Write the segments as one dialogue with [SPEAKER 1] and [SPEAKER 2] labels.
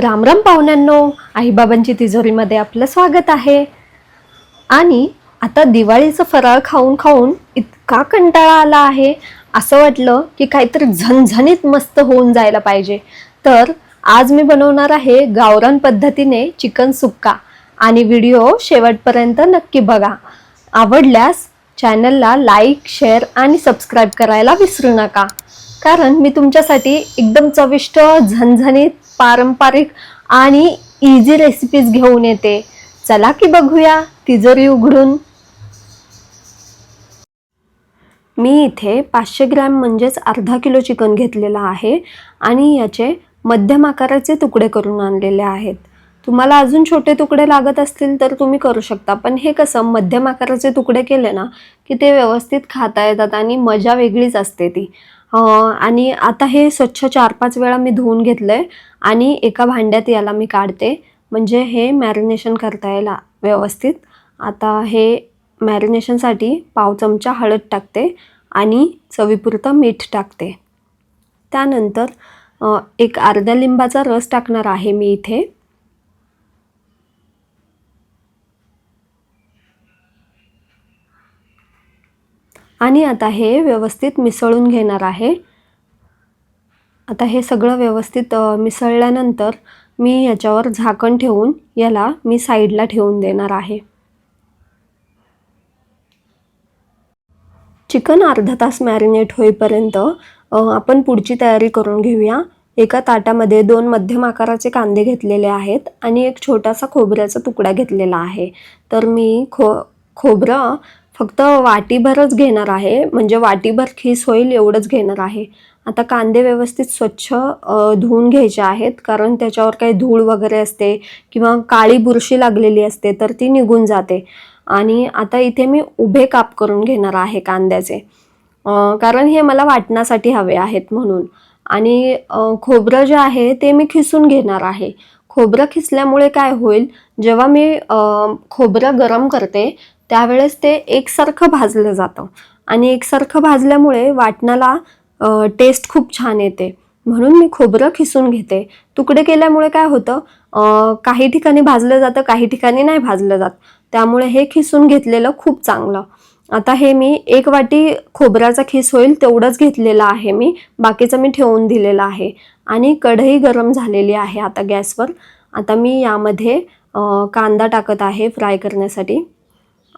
[SPEAKER 1] रामराम पाहुण्यांनो आईबाबांची तिजोरीमध्ये आपलं स्वागत आहे. आणि आता दिवाळीचं फराळ खाऊन खाऊन इतका कंटाळा आला आहे असं वाटलं की काहीतरी झणझणीत मस्त होऊन जायला पाहिजे. तर आज मी बनवणार आहे गावरान पद्धतीने चिकन सुक्का. आणि व्हिडिओ शेवटपर्यंत नक्की बघा. आवडल्यास चॅनलला लाईक शेअर आणि सबस्क्राईब करायला विसरू नका. कारण मी तुमच्यासाठी एकदम चविष्ट झणझणीत पारंपरिक आणि इझी रेसिपीज घेऊन येते. चला की बघूया तिजोरी उघडून. मी इथे पाचशे ग्रॅम म्हणजेच अर्धा किलो चिकन घेतलेलं आहे आणि याचे मध्यम आकाराचे तुकडे करून आणलेले आहेत. तुम्हाला अजून छोटे तुकडे लागत असतील तर तुम्ही करू शकता पण हे कसं मध्यम आकाराचे तुकडे केले ना की ते व्यवस्थित खाता येतात आणि मजा वेगळीच असते ती. आणि आता हे स्वच्छ चार पाच वेळा मी धुवून घेतलं आहे आणि एका भांड्यात याला मी काढते. म्हणजे हे मॅरिनेशन करता येईल व्यवस्थित. आता हे मॅरिनेशनसाठी पाव चमचा हळद टाकते आणि चवीपुरतं मीठ टाकते. त्यानंतर एक अर्ध्या लिंबाचा रस टाकणार आहे मी इथे. आणि आता हे व्यवस्थित मिसळून घेणार आहे. आता हे सगळं व्यवस्थित मिसळल्यानंतर मी याच्यावर झाकण ठेवून याला मी साईडला ठेवून देणार आहे. चिकन अर्धा तास मॅरिनेट होईपर्यंत आपण पुढची तयारी करून घेऊया. एका ताटामध्ये दोन मध्यम आकाराचे कांदे घेतलेले आहेत आणि एक छोटासा खोबऱ्याचा तुकडा घेतलेला आहे. तर मी खो खोबरं फक्त वाटीभरच घेणार आहे. म्हणजे वाटीभर खीस होईल एवढंच घेणार आहे. आता कांदे व्यवस्थित स्वच्छ धुवून घ्यायचे आहेत. कारण त्याच्यावर काही धूळ वगैरे असते किंवा काळी बुरशी लागलेली असते तर ती निघून जाते. आणि आता इथे मी उभे काप करून घेणार आहे कांद्याचे. कारण हे मला वाटण्यासाठी हवे आहेत म्हणून. आणि खोबरं जे आहे ते मी खिसून घेणार आहे. खोबरं खिसल्यामुळे काय होईल? जेव्हा मी खोबरं गरम करते त्यावेळेस ते एकसारखं भाजलं जातं. आणि एकसारखं भाजल्यामुळे वाटणाला टेस्ट खूप छान येते. म्हणून मी खोबरं खिसून घेते. तुकडे केल्यामुळे काय होतं काही ठिकाणी भाजलं जातं काही ठिकाणी नाही भाजलं जात. त्यामुळे हे खिसून घेतलेलं खूप चांगलं. आता हे मी एक वाटी खोबऱ्याचा खिस होईल तेवढंच घेतलेलं आहे मी. बाकीचं मी ठेवून दिलेलं आहे. आणि कढई गरम झालेली आहे आता गॅसवर. आता मी यामध्ये कांदा टाकत आहे फ्राय करण्यासाठी.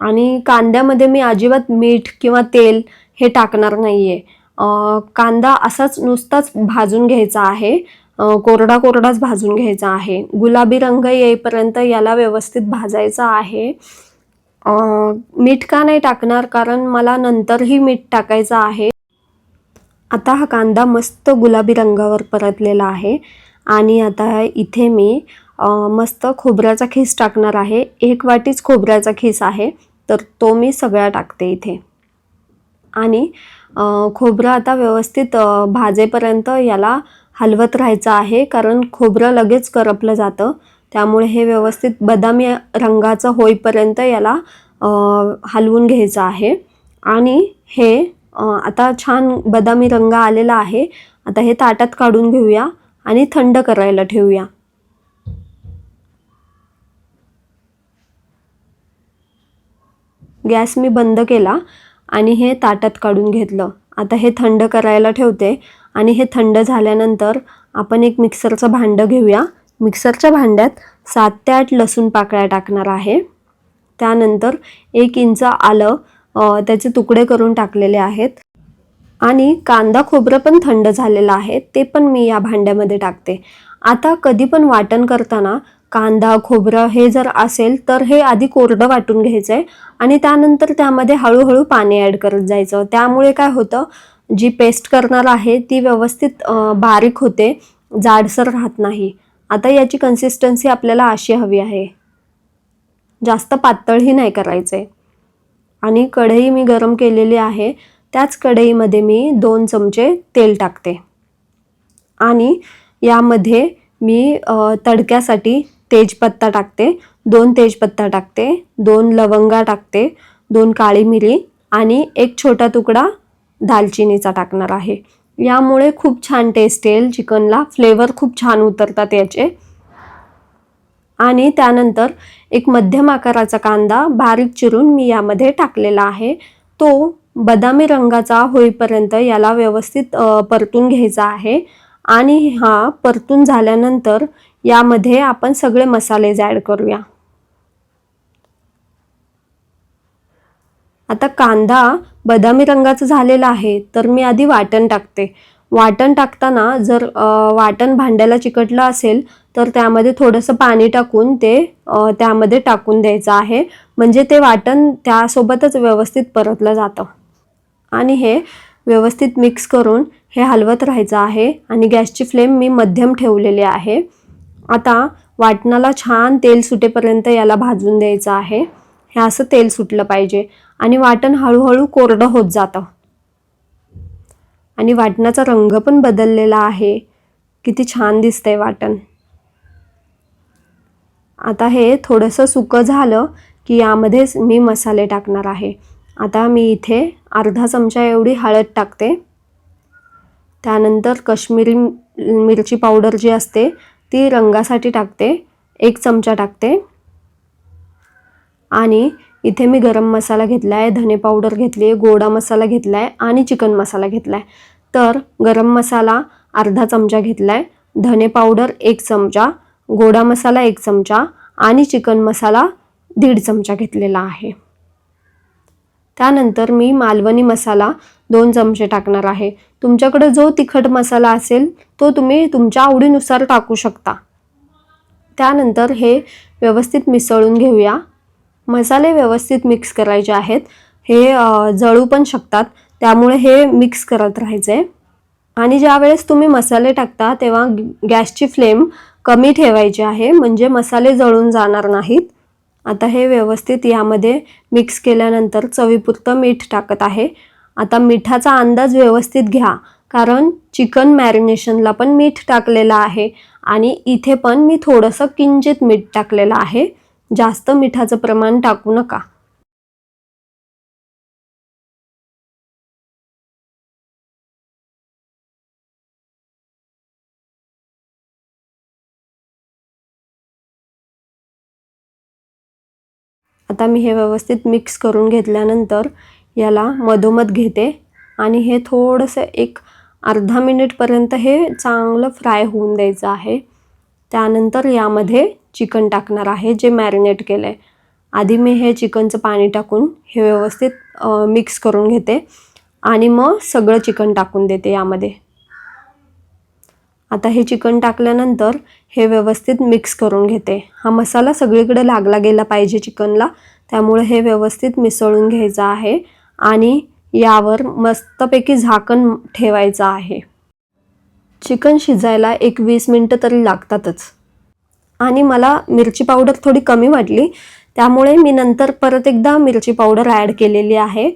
[SPEAKER 1] आणि कांद्यामध्ये मी अजिबात मीठ किंवा तेल हे टाकणार नाही आहे कांदा असाच नुसताच भाजून घ्यायचा आहे. कोरडा कोरडाच भाजून घ्यायचा आहे. गुलाबी रंग येईपर्यंत याला व्यवस्थित भाजायचा आहे. मीठ का नाही टाकणार? कारण मला नंतरही मीठ टाकायचं आहे. आता हा कांदा मस्त गुलाबी रंगावर परतलेला आहे. आणि आता इथे मी मस्त खोबऱ्याचा खीस टाकणार आहे. एक वाटीच खोबऱ्याचा खीस आहे. तर तो मी सगळा टाकते इथे. आणि खोबरं आता व्यवस्थित भाजेपर्यंत याला हलवत राहायचं आहे कारण खोबरं लगेच करपलं जातं. त्यामुळे हे व्यवस्थित बदामी रंगाचं होईपर्यंत याला हलवून घ्यायचं आहे. आणि हे आता छान बदामी रंग आलेला आहे. आता हे ताटात काढून घेऊया आणि थंड करायला ठेवूया. गॅस मी बंद केला आणि हे ताटात काढून घेतलं. आता हे थंड करायला ठेवते आणि हे थंड झाल्यानंतर आपण एक मिक्सरचं भांडं घेऊया. मिक्सरच्या भांड्यात सात ते आठ लसूण पाकळ्या टाकणार आहे. त्यानंतर एक इंच आलं त्याचे तुकडे करून टाकलेले आहेत. आणि कांदा खोबरं पण थंड झालेलं आहे ते पण मी या भांड्यामध्ये टाकते. आता कधी पण वाटण करताना कांदा खोबरं हे जर असेल तर हे आधी कोरडं वाटून घ्यायचं आहे आणि त्यानंतर त्यामध्ये हळूहळू पाणी ॲड करत जायचं. त्यामुळे काय होतं जी पेस्ट करणार आहे ती व्यवस्थित बारीक होते जाडसर राहत नाही. आता याची कन्सिस्टन्सी आपल्याला अशी हवी आहे. जास्त पातळही नाही करायचं. आहे आणि कढई मी गरम केलेली आहे त्याच कढईमध्ये मी दोन चमचे तेल टाकते. आणि यामध्ये मी तडक्यासाठी तेजपत्ता टाकते दोन तेजपत्ता टाकते दोन लवंगा टाकते दोन काळी मिरी आणि एक छोटा तुकडा दालचिनीचा टाकणार आहे. यामुळे खूप छान टेस्ट येईल. चिकनला फ्लेवर खूप छान उतरतात याचे. आणि त्यानंतर एक मध्यम आकाराचा कांदा बारीक चिरून मी यामध्ये टाकलेला आहे. तो बदामी रंगाचा होईपर्यंत याला व्यवस्थित परतून घ्यायचा आहे. आणि हा परतून झाल्यानंतर यामध्ये आपण सगळे मसालेज ॲड करूया. आता कांदा बदामी रंगाचा झालेला आहे तर मी आधी वाटण टाकते. वाटण टाकताना जर वाटण भांड्याला चिकटलं असेल तर त्यामध्ये थोडंसं पाणी टाकून ते त्यामध्ये टाकून द्यायचं आहे. म्हणजे ते वाटण त्यासोबतच व्यवस्थित परतलं जातं. आणि हे व्यवस्थित मिक्स करून हे हलवत राहायचं आहे. आणि गॅसची फ्लेम मी मध्यम ठेवलेली आहे. आता वाटणाला छान तेल सुटेपर्यंत याला भाजून द्यायचं आहे. हे असं तेल सुटलं पाहिजे. आणि वाटण हळूहळू कोरडं होत जातं. आणि वाटणाचा रंग पण बदललेला आहे. किती छान दिसतंय वाटण. आता हे थोडंसं सुकं झालं की यामध्येच मी मसाले टाकणार आहे. आता मी इथे अर्धा चमचा एवढी हळद टाकते. त्यानंतर कश्मीरी मिरची पावडर जी असते ती रंगासाठी टाकते एक चमचा टाकते. आणि इथे मी गरम मसाला घेतला आहे धने पावडर घेतली आहे गोडा मसाला घेतला आहे आणि चिकन मसाला घेतला आहे तर गरम मसाला अर्धा चमचा घेतला आहे धने पावडर एक चमचा गोडा मसाला एक चमचा आणि चिकन मसाला दीड चमचा घेतलेला आहे. त्यानंतर मी मालवणी मसाला दोन चमचे टाकणार आहे. तुमच्याकडे जो तिखट मसाला असेल तो तुम्ही तुमच्या आवडीनुसार टाकू शकता. त्यानंतर हे व्यवस्थित मिसळून घेऊया. मसाले व्यवस्थित मिक्स करायचे आहेत. हे जळू पण शकतात. त्यामुळे हे मिक्स करत राहायचे. आणि ज्यावेळेस तुम्ही मसाले टाकता तेव्हा गॅसची फ्लेम कमी ठेवायची आहे. म्हणजे मसाले जळून जाणार नाहीत. आता हे व्यवस्थित यामध्ये मिक्स केल्यानंतर चवीपुरतं मीठ टाकत आहे. आता मिठाचा अंदाज व्यवस्थित घ्या. कारण चिकन मॅरिनेशनला पण मीठ टाकलेलं आहे आणि इथे पण मी थोडंसं किंचित मीठ टाकलेलं आहे. जास्त मिठाचं प्रमाण टाकू नका. आता मी हे व्यवस्थित मिक्स करून घेतल्यानंतर याला मधोमध घेते. आणि हे थोडंसं एक अर्धा मिनिटपर्यंत हे चांगलं फ्राय होऊन द्यायचं आहे. त्यानंतर यामध्ये चिकन टाकणार आहे जे मॅरिनेट केलं आहे आधी मी हे चिकनचं पाणी टाकून हे व्यवस्थित मिक्स करून घेते. आणि मग सगळं चिकन टाकून देते यामध्ये. आता हे चिकन टाकल्यानंतर हे व्यवस्थित मिक्स करून घेते. हा मसाला सगळीकडे लागला गेला पाहिजे चिकनला त्यामुळे हे व्यवस्थित मिसळून घ्यायचं आहे आणि यावर मस्तपैकी झाकण ठेवायचं आहे. चिकन शिजायला एक वीस मिनटं तरी लागतातच. आणि मला मिरची पावडर थोडी कमी वाटली त्यामुळे मी नंतर परत एकदा मिरची पावडर ॲड केलेली आहे.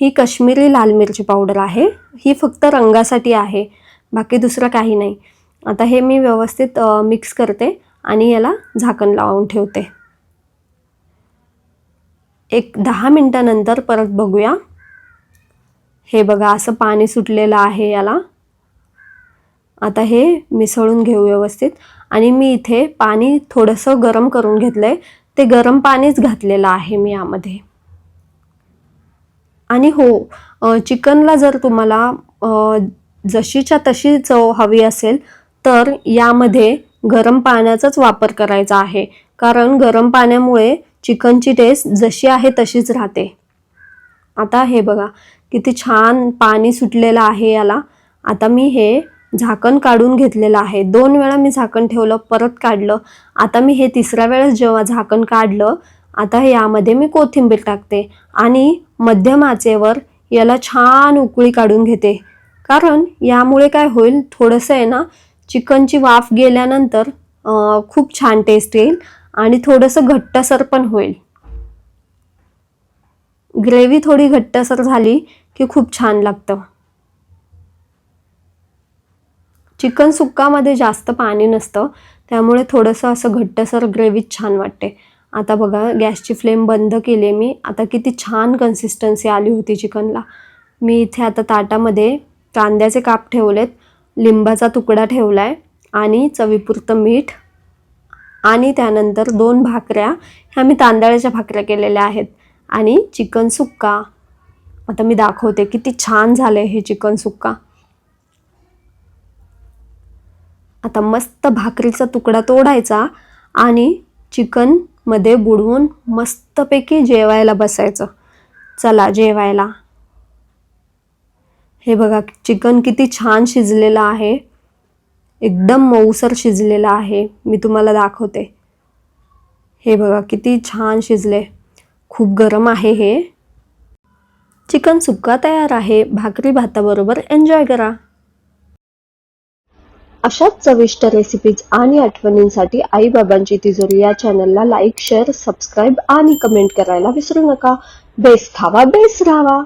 [SPEAKER 1] ही कश्मीरी लाल मिरची पावडर आहे. ही फक्त रंगासाठी आहे. बाकी दुसरं काही नाही. आता हे मी व्यवस्थित मिक्स करते आणि याला झाकण लावून ठेवते. एक दहा मिनटानंतर परत बघूया. हे बघा असं पाणी सुटलेलं आहे याला. आता हे मिसळून घेऊ व्यवस्थित. आणि मी इथे पाणी थोडंसं गरम करून घेतलं आहे ते गरम पाणीच घातलेलं आहे मी यामध्ये. आणि हो चिकनला जर तुम्हाला जशीच्या तशी चव हवी असेल तर यामध्ये गरम पाण्याचाच वापर करायचा आहे. कारण गरम पाण्यामुळे चिकनची टेस्ट जशी आहे तशीच राहते. आता हे बघा किती छान पाणी सुटलेलं आहे याला. आता मी हे झाकण काढून घेतलेलं आहे. दोन वेळा मी झाकण ठेवलं परत काढलं. आता मी हे तिसऱ्या वेळेस जेव्हा झाकण काढलं आता हे यामध्ये मी कोथिंबीर टाकते आणि मध्यम आचेवर याला छान उकळी काढून घेते. कारण यामुळे काय होईल थोडंसं आहे ना चिकनची वाफ गेल्यानंतर खूप छान टेस्ट येईल आणि थोडंसं घट्टसर पण होईल. ग्रेव्ही थोडी घट्टसर झाली की खूप छान लागतं. चिकन सुक्कामध्ये जास्त पाणी नसतं त्यामुळे थोडंसं असं घट्टसर ग्रेव्हीत छान वाटते. आता बघा गॅसची फ्लेम बंद केली आहे मी. आता किती छान कन्सिस्टन्सी आली होती चिकनला. मी इथे आता ताटामध्ये कांद्याचे काप ठेवलेत. लिंबाचा तुकडा ठेवला आहे आणि चवीपुरतं मीठ आणि त्यानंतर दोन भाकऱ्या. ह्या मी तांदळाच्या भाकऱ्या केलेल्या आहेत. आणि चिकन सुक्का. आता मी दाखवते किती छान झालंय हे चिकन सुक्का. आता मस्त भाकरीचा तुकडा तोडायचा आणि चिकनमध्ये बुडवून मस्तपैकी जेवायला बसायचं. चला जेवायला. हे बघा चिकन किती छान शिजलेलं आहे. एकदम मऊसर शिजलेलं आहे. मी तुम्हाला दाखवते. हे बघा किती छान शिजले. खूप गरम आहे हे. चिकन सुक्का तयार आहे. भाकरी भाताबरोबर एन्जॉय करा. अशाच चविष्ट रेसिपीज आणि आठवणींसाठी आई बाबांची तिजोरी या चॅनलला लाईक शेअर सबस्क्राईब आणि कमेंट करायला विसरू नका. बेस खावा बेस राहावा